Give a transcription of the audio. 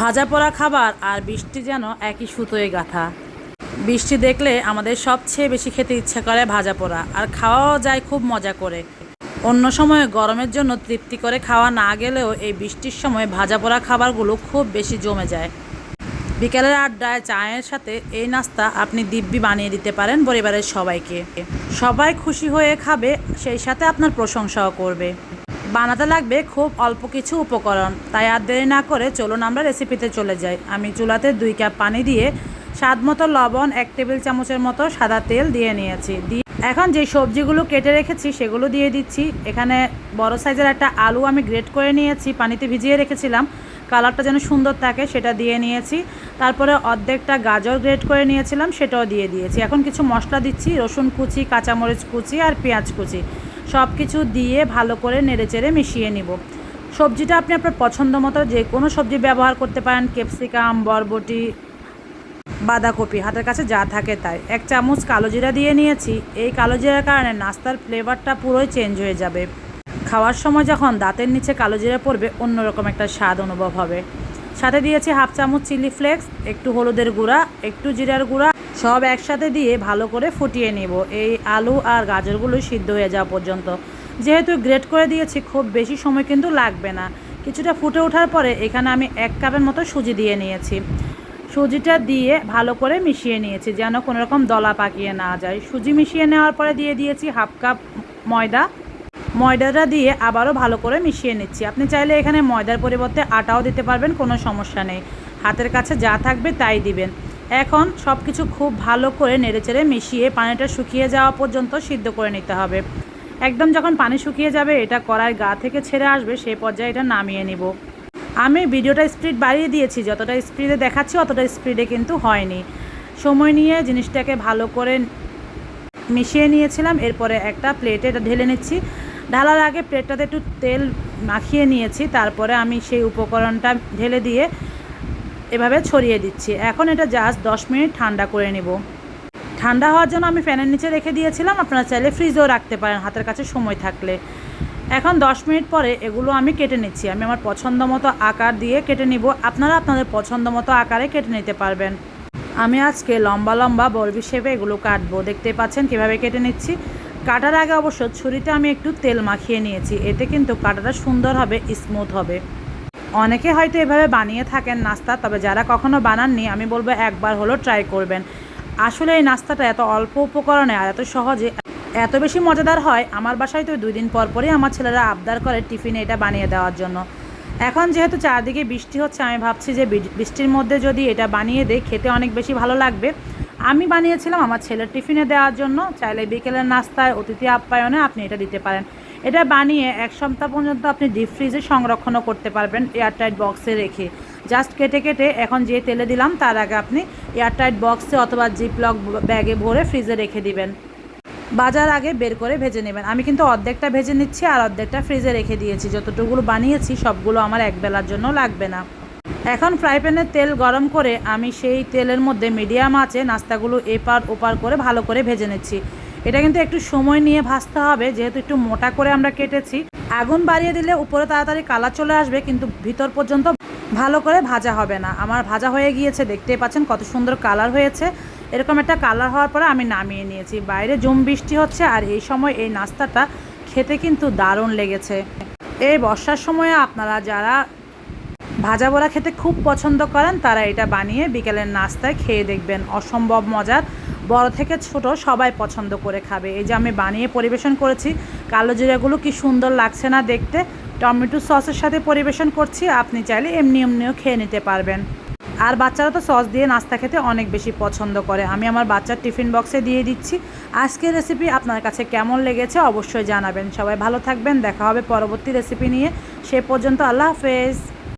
ভাজা পোড়া খাবার আর বৃষ্টি যেন একই সুতোয় গাঁথা। বৃষ্টি দেখলে আমাদের সবচেয়ে বেশি খেতে ইচ্ছা করে ভাজা পোড়া, আর খাওয়াও যায় খুব মজা করে। অন্য সময় গরমের জন্য তৃপ্তি করে খাওয়া না গেলেও এই বৃষ্টির সময় ভাজা পোড়া খাবারগুলো খুব বেশি জমে যায়। বিকেলের আড্ডায় চায়ের সাথে এই নাস্তা আপনি দিব্যি বানিয়ে দিতে পারেন পরিবারের সবাইকে। সবাই খুশি হয়ে খাবে, সেই সাথে আপনার প্রশংসাও করবে। বানাতে লাগবে খুব অল্প কিছু উপকরণ। তাই আর দেরি না করে চলুন আমরা রেসিপিতে চলে যাই। আমি চুলাতে দুই কাপ পানি দিয়ে স্বাদ মতো লবণ, এক টেবিল চামচের মতো সাদা তেল দিয়ে নিয়েছি। দিয়ে এখন যে সবজিগুলো কেটে রেখেছি সেগুলো দিয়ে দিচ্ছি। এখানে বড় সাইজের একটা আলু আমি গ্রেট করে নিয়েছি, পানিতে ভিজিয়ে রেখেছিলাম। কালারটা যেন সুন্দর থাকে সেটা দিয়ে নিয়েছি। তারপরে অর্ধেকটা গাজর গ্রেট করে নিয়েছিলাম, সেটাও দিয়ে দিয়েছি। এখন কিছু মশলা দিচ্ছি, রসুন কুচি, কাঁচামরিচ কুচি আর পেঁয়াজ কুচি। সব কিছু দিয়ে ভালো করে নেড়েচেড়ে মিশিয়ে নিব। সবজিটা আপনি আপনার পছন্দ মতো যে কোনো সবজি ব্যবহার করতে পারেন, ক্যাপসিকাম, বরবটি, বাঁধাকপি, হাতের কাছে যা থাকে তাই। এক চামচ কালো জিরা দিয়ে নিয়েছি, এই কালো জিরার কারণে নাস্তার ফ্লেভারটা পুরোই চেঞ্জ হয়ে যাবে। খাওয়ার সময় যখন দাঁতের নিচে কালো জিরা পড়বে, অন্যরকম একটা স্বাদ অনুভব হবে। সাথে দিয়েছি হাফ চামচ চিলি ফ্লেক্স, একটু হলুদের গুঁড়া, একটু জিরার গুঁড়া সব একসাথে দিয়ে ভালো করে ফুটিয়ে নিব। এই আলু আর গাজরগুলো সিদ্ধ হয়ে যাওয়া পর্যন্ত। যেহেতু গ্রেট করে দিয়েছি, খুব বেশি সময় কিন্তু লাগবে না। কিছুটা ফুটে ওঠার পরে এখানে আমি এক কাপের মতো সুজি দিয়ে নিয়েছি। সুজিটা দিয়ে ভালো করে মিশিয়ে নিয়েছি, যেন কোনো রকম দলা পাকিয়ে না যায়। সুজি মিশিয়ে নেওয়ার পরে দিয়ে দিয়েছি হাফ কাপ ময়দা। ময়দাটা দিয়ে আবারও ভালো করে মিশিয়ে নিচ্ছি। আপনি চাইলে এখানে ময়দার পরিবর্তে আটাও দিতে পারবেন, কোনো সমস্যা নেই। হাতের কাছে যা থাকবে তাই দিবেন। এখন সব কিছু খুব ভালো করে নেড়েচেড়ে মিশিয়ে পানিটা শুকিয়ে যাওয়া পর্যন্ত সিদ্ধ করে নিতে হবে। একদম যখন পানি শুকিয়ে যাবে, এটা কড়াই গা থেকে ছেড়ে আসবে সেই পর্যায়ে এটা নামিয়ে নিব। আমি ভিডিওটা স্পিড বাড়িয়ে দিয়েছি, যতটা স্পিডে দেখাচ্ছি অতটা স্পিডে কিন্তু হয়নি। সময় নিয়ে জিনিসটাকে ভালো করে মিশিয়ে নিয়েছিলাম, এরপরে একটা প্লেটে এটা ঢেলে নিচ্ছি। ঢালার আগে প্লেটটাতে একটু তেল মাখিয়ে নিয়েছি, তারপরে আমি সেই উপকরণটা ঢেলে দিয়ে এভাবে ছড়িয়ে দিচ্ছি। এখন এটা জাস্ট দশ মিনিট ঠান্ডা করে নেব। ঠান্ডা হওয়ার জন্য আমি ফ্যানের নিচে রেখে দিয়েছিলাম, আপনারা চাইলে ফ্রিজেও রাখতে পারেন, হাতের কাছে সময় থাকলে। এখন দশ মিনিট পরে এগুলো আমি কেটে নিচ্ছি। আমি আমার পছন্দ মতো আকার দিয়ে কেটে নিব। আপনারা আপনাদের পছন্দ মতো আকারে কেটে নিতে পারবেন। আমি আজকে লম্বা লম্বা বরবি শেপে এগুলো কাটবো। দেখতে পাচ্ছেন কীভাবে কেটে নিচ্ছি। কাটার আগে অবশ্য ছুরিতে আমি একটু তেল মাখিয়ে নিয়েছি। এতে কিন্তু কাটাটা সুন্দর হবে স্মুথ হবে। অনেকে হয়তো এভাবে বানিয়ে থাকেন নাস্তা, তবে যারা কখনো বানাননি, আমি বলব একবার হলো ট্রাই করবেন। আসলে এই নাস্তাটা এত অল্প উপকরণে আর এত সহজে এত বেশি মজাদার হয়, আমার বাসায় তো দুই দিন পর পরই আমার ছেলেরা আবদার করে টিফিনে এটা বানিয়ে দেওয়ার জন্য। এখন যেহেতু চারদিকে বৃষ্টি হচ্ছে, আমি ভাবছি যে বৃষ্টির মধ্যে যদি এটা বানিয়ে দেয় খেতে অনেক বেশি ভালো লাগবে। আমি বানিয়েছিলাম আমার ছেলের টিফিনে দেওয়ার জন্য, চাইলে বিকেলের নাস্তায়, অতিথি আপ্যায়নে আপনি এটা দিতে পারেন। এটা বানিয়ে এক সপ্তাহ পর্যন্ত আপনি ডিপ ফ্রিজে সংরক্ষণও করতে পারবেন এয়ারটাইট বক্সে রেখে। জাস্ট কেটে কেটে এখন যে তেলে দিলাম, তার আগে আপনি এয়ারটাইট বক্সে অথবা জিপলক ব্যাগে ভরে ফ্রিজে রেখে দিবেন। বাজার আগে বের করে ভেজে নেবেন। আমি কিন্তু অর্ধেকটা ভেজে নিচ্ছি আর অর্ধেকটা ফ্রিজে রেখে দিয়েছি। যতটুকুলো বানিয়েছি, সবগুলো আমার এক বেলার জন্য লাগবে না। এখন ফ্রাই তেল গরম করে আমি সেই তেলের মধ্যে মিডিয়াম আছে নাস্তাগুলো এপার ওপার করে ভালো করে ভেজে নিচ্ছি। এটা কিন্তু একটু সময় নিয়ে ভাজতে হবে, যেহেতু একটু মোটা করে আমরা কেটেছি। আগুন বাড়িয়ে দিলে উপরে তাড়াতাড়ি কালার চলে আসবে, কিন্তু ভিতর পর্যন্ত ভালো করে ভাজা হবে না। আমার ভাজা হয়ে গিয়েছে, দেখতেই পাচ্ছেন কত সুন্দর কালার হয়েছে। এরকম একটা কালার হওয়ার পরে আমি নামিয়ে নিয়েছি। বাইরে জুম বৃষ্টি হচ্ছে, আর এই সময় এই নাস্তাটা খেতে কিন্তু দারুণ লেগেছে। এই বর্ষার সময়ে আপনারা যারা ভাজা বড়া খেতে খুব পছন্দ করেন, তারা এটা বানিয়ে বিকেলের নাস্তায় খেয়ে দেখবেন। অসম্ভব মজার। বড় থেকে ছোট সবাই পছন্দ করে খাবে। এই যে আমি বানিয়ে পরিবেশন করেছি, কালো জিরাগুলো কি সুন্দর লাগছে না দেখতে? টমেটো সসের সাথে পরিবেশন করছি, আপনি চাইলে এমনি এমনিও খেয়ে নিতে পারবেন। আর বাচ্চারা তো সস দিয়ে নাস্তা খেতে অনেক বেশি পছন্দ করে। আমি আমার বাচ্চার টিফিন বক্সে দিয়ে দিচ্ছি। আজকের রেসিপি আপনার কাছে কেমন লেগেছে অবশ্যই জানাবেন। সবাই ভালো থাকবেন, দেখা হবে পরবর্তী রেসিপি নিয়ে। সে পর্যন্ত আল্লাহ হাফেজ।